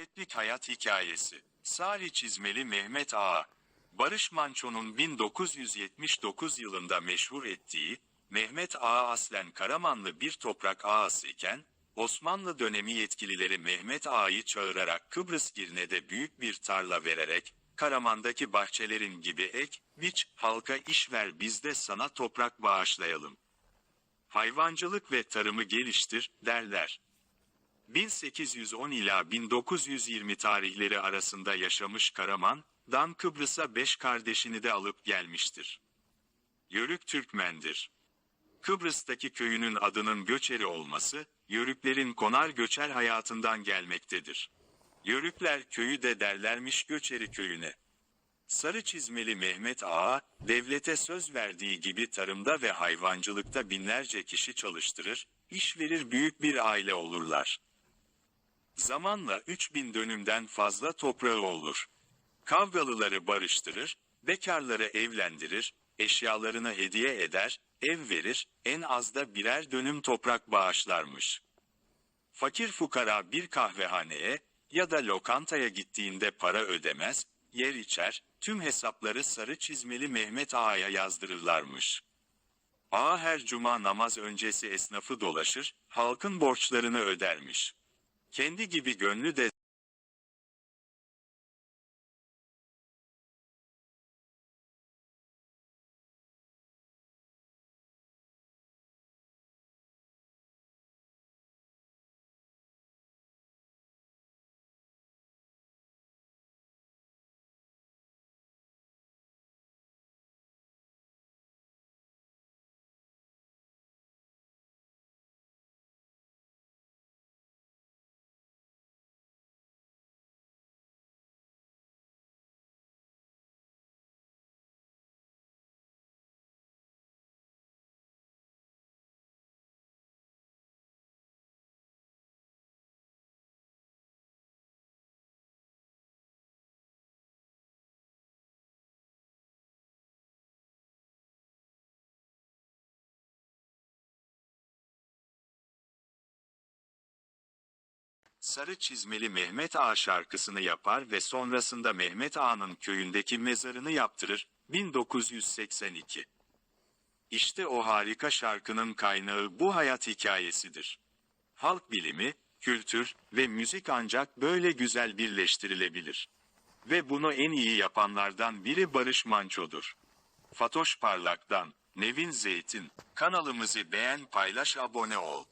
Etlik Hayat Hikayesi Sari Çizmeli Mehmet Ağa Barış Manço'nun 1979 yılında meşhur ettiği, Mehmet Ağa aslen Karamanlı bir toprak ağası iken, Osmanlı dönemi yetkilileri Mehmet Ağa'yı çağırarak Kıbrıs Girne'de büyük bir tarla vererek, Karaman'daki bahçelerin gibi ek, biç, halka iş ver biz de sana toprak bağışlayalım. Hayvancılık ve tarımı geliştir, derler. 1810 ila 1920 tarihleri arasında yaşamış Karaman, Dan Kıbrıs'a beş kardeşini de alıp gelmiştir. Yörük Türkmendir. Kıbrıs'taki köyünün adının Göçeri olması, Yörüklerin konar göçer hayatından gelmektedir. Yörükler köyü de derlermiş Göçeri köyüne. Sarı çizmeli Mehmet Ağa, devlete söz verdiği gibi tarımda ve hayvancılıkta binlerce kişi çalıştırır, iş verir büyük bir aile olurlar. Zamanla 3000 dönümden fazla toprağı olur. Kavgalıları barıştırır, bekarları evlendirir, eşyalarını hediye eder, ev verir, en az da birer dönüm toprak bağışlarmış. Fakir fukara bir kahvehaneye ya da lokantaya gittiğinde para ödemez, yer içer, tüm hesapları sarı çizmeli Mehmet Ağa'ya yazdırırlarmış. Ağa her cuma namaz öncesi esnafı dolaşır, halkın borçlarını ödermiş. Kendi gibi gönlü de Sarı çizmeli Mehmet Ağa şarkısını yapar ve sonrasında Mehmet Ağa'nın köyündeki mezarını yaptırır, 1982. İşte o harika şarkının kaynağı bu hayat hikayesidir. Halk bilimi, kültür ve müzik ancak böyle güzel birleştirilebilir. Ve bunu en iyi yapanlardan biri Barış Manço'dur. Fatoş Parlak'tan, Nevin Zeytin, kanalımızı beğen paylaş abone ol.